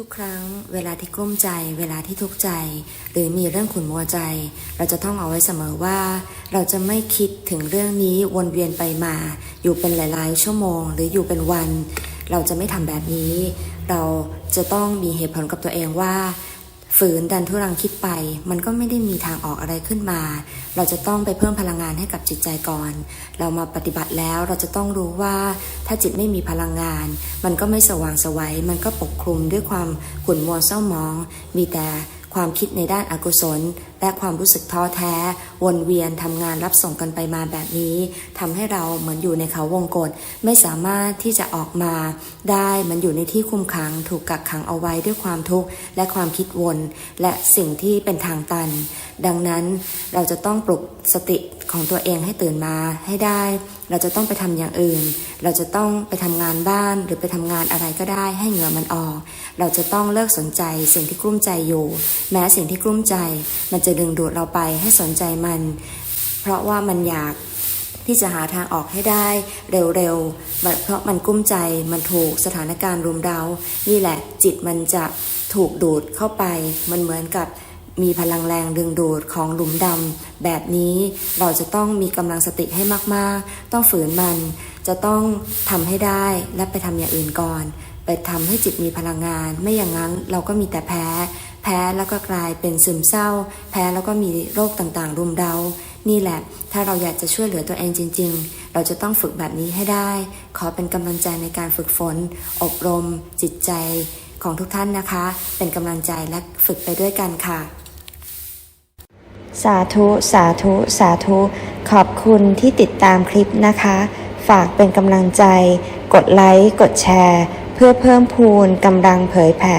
ทุกครั้งเวลาที่กลุ้มใจ เวลาที่ทุกข์ใจ หรือมีเรื่องขุ่นมัวใจ เราจะต้องเอาไว้เสมอว่า เราจะไม่คิดถึงเรื่องนี้วนเวียนไปมา อยู่เป็นหลาย ๆ ชั่วโมง หรืออยู่เป็นวัน เราจะไม่ทำแบบนี้ เราจะต้องมีเหตุผลกับตัวเองว่า ฝืนดันทุรังคิดไป มันก็ไม่ได้มีทางออกอะไรขึ้นมา เราจะต้องไปเพิ่มพลังงานให้กับจิตใจก่อน เรามาปฏิบัติแล้วเราจะต้องรู้ว่าถ้าจิตไม่มีพลังงาน มันก็ไม่สว่างสวัยมันก็ปกคลุมด้วยความขุ่นมัวเศร้าหมอง มีแต่ความคิดในด้านอากุศล และความรู้สึกท้อแท้ วนเวียนทำงานรับส่งกันไปมาแบบนี้ทำให้เราเหมือนอยู่ในเขาวงกฏไม่สามารถที่จะออกมา ได้มันอยู่ในที่คุมขัง ถูกกักขังเอาไว้ด้วยความทุกข์และความคิดวน และสิ่งที่เป็นทางตัน ดังนั้นเราจะต้องปลุกสติของตัวเองให้ตื่นมาให้ได้ เราจะต้องไปทำอย่างอื่น เราจะต้องไปทำงานบ้านหรือไปทำงานอะไรก็ได้ให้เหงื่อมันออก เราจะต้องเลิกสนใจสิ่งที่กลุ้มใจอยู่ แม้สิ่งที่กลุ้มใจมันจะดึงดูดเราไปให้สนใจมัน เพราะว่ามันอยากที่จะหาทางออกให้ได้เร็วๆ เพราะมันกุ้มใจ มันถูกสถานการณ์รุมเร้า นี่แหละจิตมันจะถูกดูดเข้าไป มันเหมือนกับมีพลังแรงดึงดูดของหลุมดำแบบนี้เราจะต้องมีกำลังสติให้มากๆ ต้องฝืนมัน จะต้องทำให้ได้และไปทำอย่างอื่นก่อน ไปทำให้จิตมีพลังงาน ไม่อย่างนั้นเราก็มีแต่แพ้ แพ้แล้วก็กลายเป็นซึมเศร้า แพ้แล้วก็มีโรคต่างๆ รุมเร้า นี่แหละ ถ้าเราอยากจะช่วยเหลือตัวเองจริง ๆ เราจะต้องฝึกแบบนี้ให้ได้ ขอเป็นกำลังใจในการฝึกฝน อบรม จิตใจของทุกท่านนะคะ เป็นกำลังใจและฝึกไปด้วยกันค่ะ สาธุ สาธุ สาธุ ขอบคุณที่ติดตามคลิปนะคะ ฝากเป็นกำลังใจ กดไลค์ กดแชร์ เพื่อเพิ่มพูนกำลังเผยแผ่